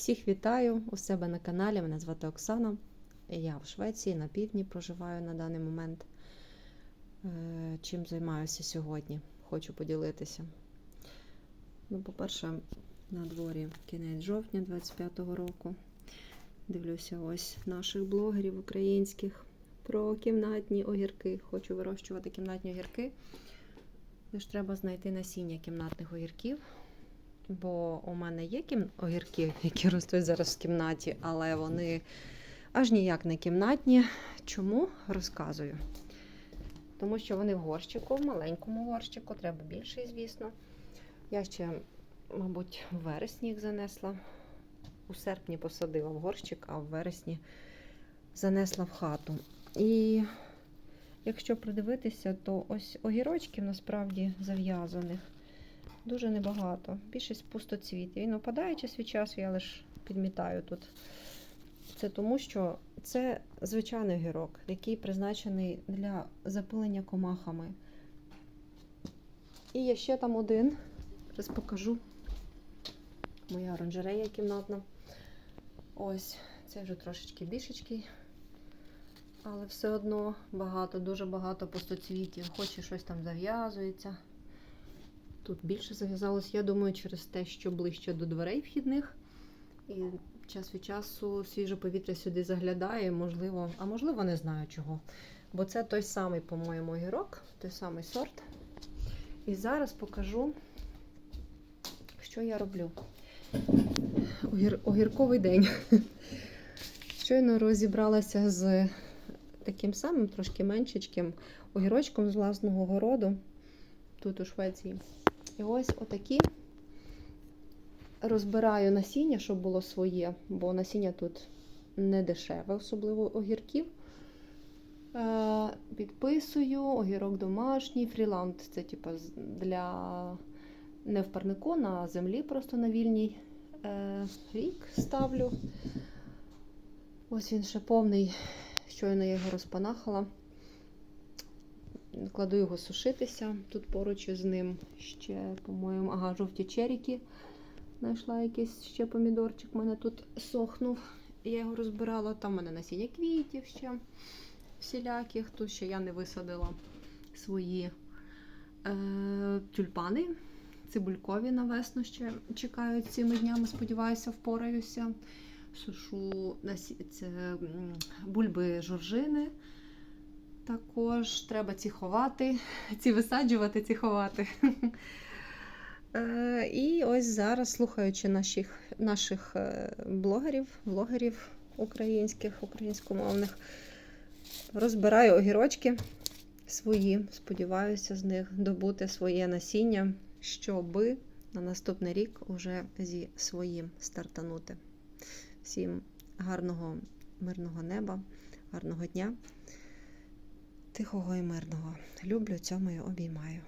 Всіх вітаю у себе на каналі. Мене звати Оксана. Я в Швеції на півдні проживаю на даний момент. Е, Чим займаюся сьогодні? Хочу поділитися. Ну, по-перше, на дворі кінець жовтня 25-го року. Дивлюся ось наших блогерів українських про кімнатні огірки. Хочу вирощувати кімнатні огірки. Лиш треба знайти насіння кімнатних огірків. Бо у мене є кім... огірки, які ростуть зараз в кімнаті, але вони аж ніяк не кімнатні. Чому? Розказую. Тому що вони в горщику, в маленькому горщику, треба більший, звісно. Я ще, мабуть, в вересні їх занесла. У серпні посадила в горщик, а в вересні занесла в хату. І якщо придивитися, то ось огірочків насправді зав'язаних дуже небагато. Більшість пустоцвіт. Він опадає час від часу, я лише підмітаю тут. Це тому, що це звичайний огірок, який призначений для запилення комахами. І є ще там один. Зараз покажу. Моя оранжерея кімнатна. Ось, це вже трошечки більшечки. Але все одно багато, дуже багато пустоцвітів. Хоче щось там зав'язується. Тут більше зав'язалось, я думаю, через те, що ближче до дверей вхідних. І час від часу свіже повітря сюди заглядає, можливо, а можливо, не знаю чого. Бо це той самий, по-моєму, огірок, той самий сорт. І зараз покажу, що я роблю. Огір... Огірковий день. Щойно розібралася з таким самим, трошки меншечким огірочком з власного городу, тут у Швеції. І ось отакі розбираю насіння, щоб було своє, бо насіння тут не дешеве, особливо огірків. Е, Підписую, огірок домашній, фріланд це типу для не в парнику, на землі, просто на вільній е, рік ставлю. Ось він ще повний, щойно я його розпанахала. Кладу його сушитися. Тут поруч із ним ще, по-моєму, ага, жовті черіки. Знайшла якийсь ще помідорчик. У мене тут сохнув. Я його розбирала. Там у мене насіння квітів ще всіляких. Тут ще я не висадила свої е, тюльпани. Цибулькові на весну ще чекають цими днями, сподіваюся, впораюся. Сушу це, бульби жоржини. Також треба ці ховати, ці висаджувати, ці ховати. Е, І ось зараз, слухаючи наших, наших е, блогерів, блогерів українських, українськомовних, розбираю огірочки свої. Сподіваюся, з них добути своє насіння, щоби на наступний рік уже зі своїм стартанути. Всім гарного, мирного неба, гарного дня. Тихого і мирного. Люблю, цьому і обіймаю.